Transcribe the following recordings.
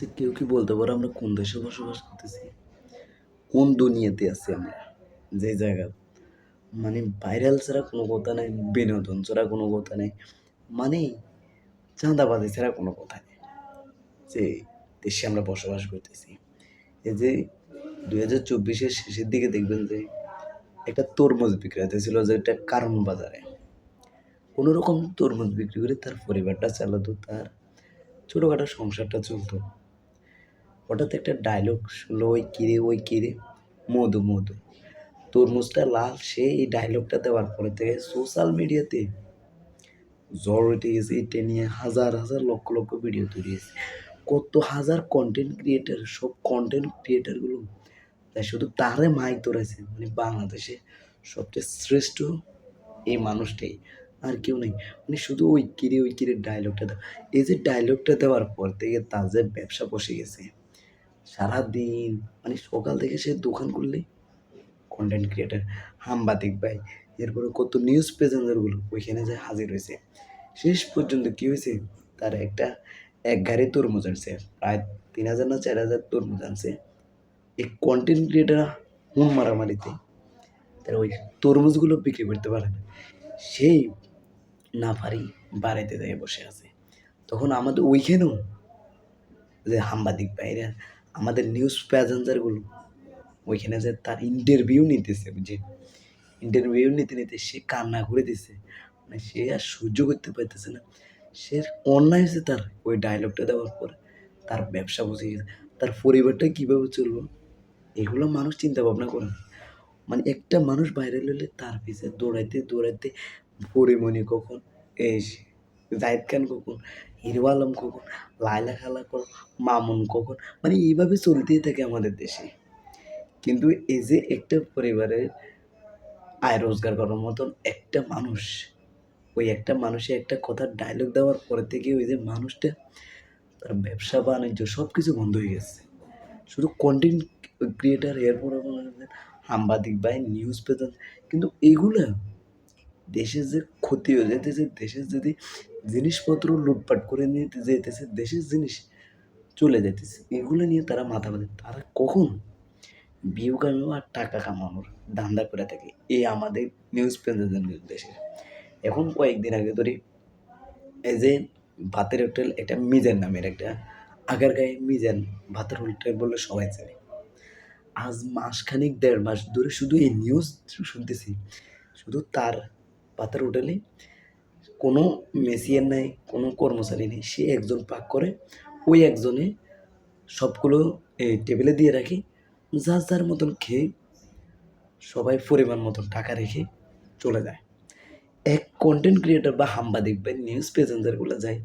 যে কেউ কি বলতে পারো আমরা কোন দেশে বসবাস করতেছি? কোন দুনিয়াতে আছি আমরা? যে জায়গা। মানে ভাইরাল ছাড়া কোনো কথা নেই, বিনোদন ছাড়া কোনো কথা নেই। মানে চাঁদাবাজি ছাড়া কোনো কথা নেই। যে দেশে আমরা বসবাস করতেছি। এই যে দুই হাজার চব্বিশের শেষের দিকে দেখবেন যে একটা তরমুজ বিক্রি হতেছিল যে একটা কারণ বাজারে। কোনো রকম তরমুজ বিক্রি করে তার পরিবারটা চালাতো, তার ছোটোখাটো সংসারটা চলতো। হঠাৎ একটা ডায়লগ শুনলো, ওই কিরে ওই কিরে মধু মধু। তরমুজটা লাল, সে এই ডায়লগটা দেওয়ার পরে থেকে সোশ্যাল মিডিয়াতে জ্বর উঠে গেছে এটা নিয়ে হাজার হাজার লক্ষ লক্ষ ভিডিও তৈরি হয়েছে। কত হাজার কন্টেন্ট ক্রিয়েটার সব কন্টেন্ট ক্রিয়েটারগুলো তাই শুধু তারে মাইক ধরেছে। মানে বাংলাদেশে সবচেয়ে শ্রেষ্ঠ এই মানুষটাই আর কেউ নেই। মানে শুধু ওই কিরে ওই কিরে ডায়লগটা দেওয়া। এই যে ডায়লগটা দেওয়ার পর থেকে তার যে ব্যবসা বসে গেছে। সারাদিন মানে সকাল থেকে সে দোকান করলে কন্টেন্ট ক্রিয়েটার হামবাতিক ভাই। এরপরে কত নিউজ প্রেজেন্টারগুলো ওইখানে যে হাজির হয়েছে শেষ পর্যন্ত কী হয়েছে তার একটা এক গাড়ি তরমুজ আনছে, প্রায় তিন হাজার না চার হাজার তরমুজ আনছে। এই কন্টেন্ট ক্রিয়েটার হুন মারামারিতে। তারা ওই তরমুজগুলো বিক্রি করতে পারে না। সেই না পারি বাড়িতে যেয়ে বসে আছে। তখন আমাদের ওইখানেও যে সাংবাদিক ভাইরা আমাদের নিউজ প্যাসেঞ্জারগুলো ওইখানে যে তার ইন্টারভিউ নিতেছে বুঝে ইন্টারভিউ নিতে নিতে সে কান্না করে দিছে। মানে সে আর সহ্য করতে পারতেছে না। সে অন্যায় হয়েছে তার ওই ডায়লগটা দেওয়ার পর। তার ব্যবসা বসে গেছে। তার পরিবারটা কীভাবে চলবো? এগুলো মানুষ চিন্তা ভাবনা করে না। মানে একটা মানুষ ভাইরাল হলে তার পিছে দৌড়াইতে দৌড়াইতে পরিমণি কখন এই জাহিদ খান কখন হিরো আলম কখন লাইলা খালা কখন মামুন কখন মানে এইভাবে চলতেই থাকে আমাদের দেশে। কিন্তু এই যে একটা পরিবারের আয় রোজগার করার মতন একটা মানুষ, ওই একটা মানুষে একটা কথার ডায়লগ দেওয়ার পরে থেকে ওই যে মানুষটা তার ব্যবসা, বাণিজ্য সব কিছু বন্ধ হয়ে গেছে। শুধু কন্টেন্ট ক্রিয়েটার এরপরে সাংবাদিক বা নিউজ পেপার কিন্তু এগুলো দেশের যে ক্ষতি হয়ে যেতেছে দেশের যদি জিনিসপত্র লুটপাট করে নিয়ে যেতেছে দেশের জিনিস চলে যেতেছে এগুলো নিয়ে তারা মাথা বাঁধে। তারা কখন? ভিউ কামানো আর টাকা কামানোর ধান্দা করে থাকে, এই আমাদের নিউজ প্রেজেন্টের দেশে। এখন কয়েকদিন আগে ধরি, এই যে ভাতের হোটেল একটা মিজান নামের একটা, আগার গায়ে মিজান ভাতের হোটেল বললে সবাই জানে। আজ মাসখানিক, দেড় মাস ধরে শুধু এই নিউজ শুনতেছি, শুধু তার ভাতের হোটেলে কোনো মেসিয়ার নাই, কোনো কর্মচারী নেই। সে একজন পাক করে, ওই একজনে সবগুলো টেবিলে দিয়ে রাখি, যার যার মতন খেয়ে সবাই পরিমাণ মতন টাকা রেখে চলে যায়। এক কন্টেন্ট ক্রিয়েটার বা সাংবাদিক বা নিউজ প্রেজেন্টারগুলো যায়,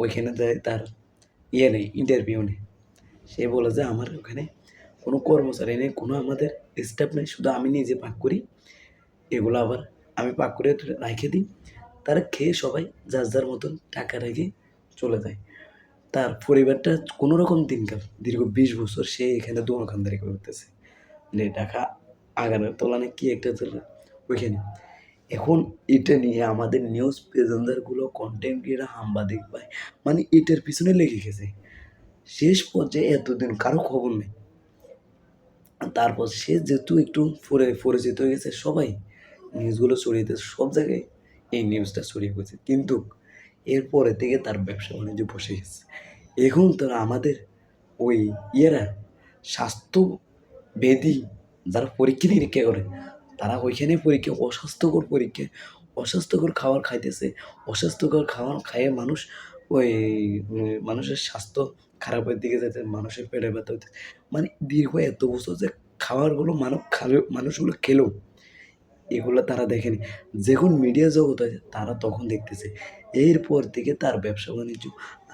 ওইখানে যায় তার ইয়ে নেই ইন্টারভিউ নেই। সে বলে যে, আমার ওখানে কোনো কর্মচারী নেই, কোনো আমাদের স্টাফ নেই, শুধু আমি নিজে পাক করি। এগুলো আবার আমি পাক করে রেখে দিই। তারা খেয়ে সবাই যার যার মতন টাকা রেখে চলে যায়। তার পরিবারটা কোনো রকম দিনকাল, দীর্ঘ বিশ বছর সে এখানে দোকানদারি করতেছে। যে টাকা আগানোর তোলানে কি একটা চলে ওইখানে। এখন এটা নিয়ে আমাদের নিউজ প্রেজেন্টারগুলো কন্টেন্ট ক্রিয়েটার সাংবাদিক ভাই মানে এটার পিছনে লেগে গেছে। শেষ পর্যায়ে এতদিন কারও খবর নেই। তারপর সে যেহেতু একটু পরে পরিচিত হয়ে গেছে সবাই নিউজগুলো ছড়িয়ে দিয়েছে, সব জায়গায় এই নিউজটা ছড়িয়ে পড়েছে। কিন্তু এরপরে থেকে তার ব্যবসা বাণিজ্য বসে গেছে। এখন তারা আমাদের ওই ইয়েরা, স্বাস্থ্যবেদী যারা পরীক্ষা নিরীক্ষা করে, তারা ওইখানে পরীক্ষা, অস্বাস্থ্যকর পরীক্ষা, অস্বাস্থ্যকর খাবার খাইতেছে। অস্বাস্থ্যকর খাবার খাইয়ে মানুষ ওই মানুষের স্বাস্থ্য খারাপের দিকে যেতে মানুষের পেটে ব্যথা হতে মানে দীর্ঘ এত বছর যে খাবারগুলো মানব খাবে, মানুষগুলো খেলেও এগুলো তারা দেখেনি। যখন মিডিয়া জগৎ আছে তারা তখন দেখতেছে, এরপর থেকে তার ব্যবসা বাণিজ্য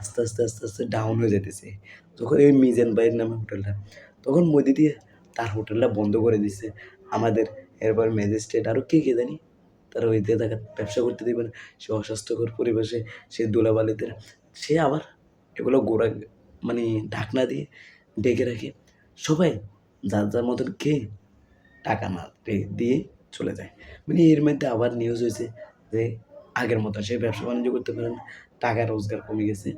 আস্তে আস্তে আস্তে আস্তে ডাউন হয়ে যেতেছে। যখন এই মিজান ভাইয়ের নামে হোটেলটা। তখন মোদি দিয়ে তার হোটেলটা বন্ধ করে দিচ্ছে আমাদের এরপর ম্যাজিস্ট্রেট আরও কে কে জানি, তারা ওই দিয়ে তাকে ব্যবসা করতে দেবে না। সে অস্বাস্থ্যকর পরিবেশে, সে ধুলাবালিতে, সে আবার এগুলো গোড়া মানে ঢাকনা দিয়ে ডেকে রাখে। সবাই যার যার মতন খেয়ে টাকা না দিয়ে চলে যায়। মানে এর মধ্যে আবার নিউজ হয়েছে যে আগের মতো সে ব্যবসা বাণিজ্য করতে পারে না, টাকা রোজগার কমে গেছে।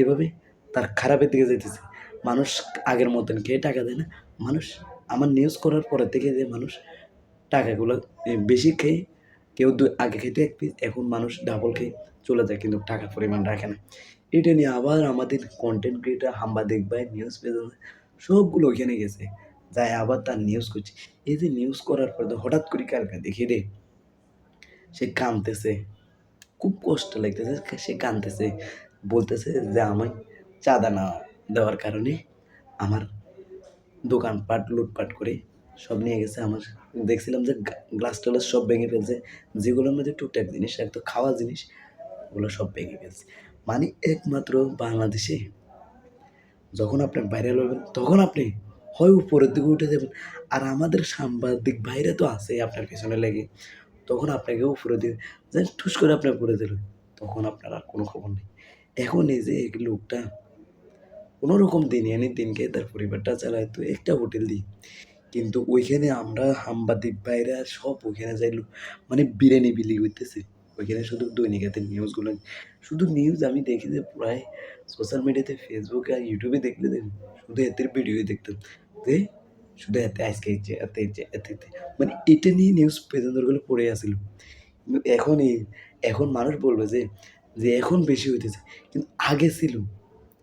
এভাবে তার খারাপের দিকে যেতেছে মানুষ আগের মতন খেয়ে টাকা দেয় না? মানুষ আমার নিউজ করার পরে থেকে যে মানুষ টাকাগুলো বেশি খেয়ে, কেউ আগে খেতে এক পিস এখন মানুষ ডাবল খেয়ে চলে যায় কিন্তু টাকার পরিমাণ রাখে না। এটা নিয়ে আবার আমাদের কন্টেন্ট ক্রিয়েটার সাংবাদিক ভাই নিউজ পেপার সবগুলো ওখানে গেছে। যাই আবার তার নিউজ করছে। এই যে নিউজ করার পর তো হঠাৎ করে কালকে দেখি রে, সে কাঁদতেছে, খুব কষ্ট লাগতেছে, সে কাঁদতেছে, বলতেছে যে আমি চাঁদা না দেওয়ার কারণে আমার দোকানপাট, লুটপাট করে সব নিয়ে গেছে। আমার দেখছিলাম যে গ্লাস টলাস সব ভেঙে ফেলছে। যেগুলোর মধ্যে টুকটাক জিনিস একটু খাওয়া জিনিস, ওগুলো সব ভেঙে ফেলছে। মানে একমাত্র বাংলাদেশে যখন আপনি ভাইরাল হবেন, তখন আপনি হয় উপরের দিকে উঠে যাবেন। আর আমাদের সাংবাদিক ভাইরা তো আছে আপনার পেছনে লেগে। তখন আপনাকে উপরে দিয়ে যেন ঠুস করে আপনার পড়ে দিল। তখন আপনার আর কোনো খবর নেই। এখন এই যে এক লোকটা কোনো রকম দিন এনে দিনকে তার পরিবারটা চালায়, তো একটা হোটেল দিই। কিন্তু ওইখানে আমরা সাংবাদিক ভাইরা সব ওইখানে যাইলো। মানে বিরিয়ানি বিলি করতেছে। ওইখানে শুধু দৈনিকাতের নিউজগুলো শুধু নিউজ আমি দেখি যে প্রায় সোশ্যাল মিডিয়াতে ফেসবুকে আর ইউটিউবে দেখলে দেখুন। শুধু এতের ভিডিওই দেখতাম। যে শুধু এতে আজকে এতে এতে এতে। মানে এটা নিয়ে নিউজ প্রেজেন্টারগুলো পড়ে আসিল কিন্তু এখন এই, এখন মানুষ বলবে যে যে এখন বেশি হইতেছে। কিন্তু আগে ছিল।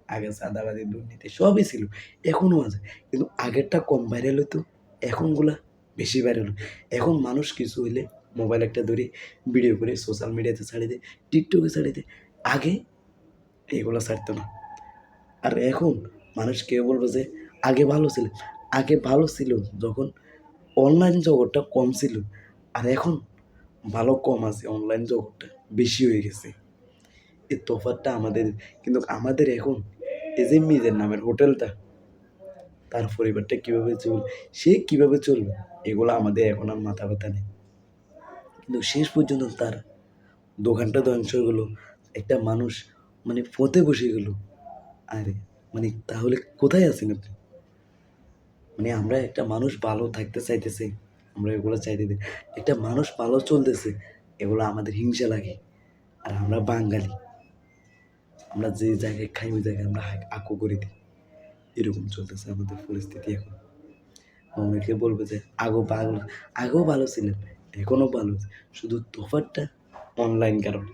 আগে চাঁদাবাজি, দুর্নীতি সবই ছিল। এখনও আছে। কিন্তু আগেরটা কম ভাইরাল হতো এখনগুলা বেশি ভাইরাল এখন মানুষ কিছু হইলে মোবাইল একটা ধরে ভিডিও করে সোশ্যাল মিডিয়াতে ছাড়িয়ে দেয় টিকটকে ছাড়িয়ে দেয়। আগে এগুলো ছাড়তো না। আর এখন মানুষ কেউ বলবে যে আগে ভালো ছিল, আগে ভালো ছিল যখন অনলাইন জগৎটা কম ছিল, আর এখন ভালো কম আছে অনলাইন জগৎটা বেশি হয়ে গেছে। এই তফাৎটা আমাদের, কিন্তু আমাদের এখন এই যে মিজের নামের হোটেলটা, তার পরিবারটা কীভাবে চলবে, সে কীভাবে চলবে, এগুলো আমাদের এখন আর মাথা ব্যথা নেই। কিন্তু শেষ পর্যন্ত তার দোকানটা ধ্বংস হয়ে গেলো, একটা মানুষ মানে পথে বসে গেল। আরে মানে তাহলে কোথায় আছেন আপনি? মানে আমরা একটা মানুষ ভালো থাকতে চাইতেছে, আমরা এগুলো চাইতে একটা মানুষ ভালো চলতেছে, এগুলো আমাদের হিংসা লাগে, আর আমরা বাঙালি। আমরা যে জায়গায় খাই, ওই জায়গায় আমরা আকু করে দিই। এরকম চলতেছে আমাদের পরিস্থিতি এখন। অনেকে বলবে যে আগেও ভালো আগেও ভালো ছিলেন এখনও ভালো, শুধু তোফারটা অনলাইন কারণ।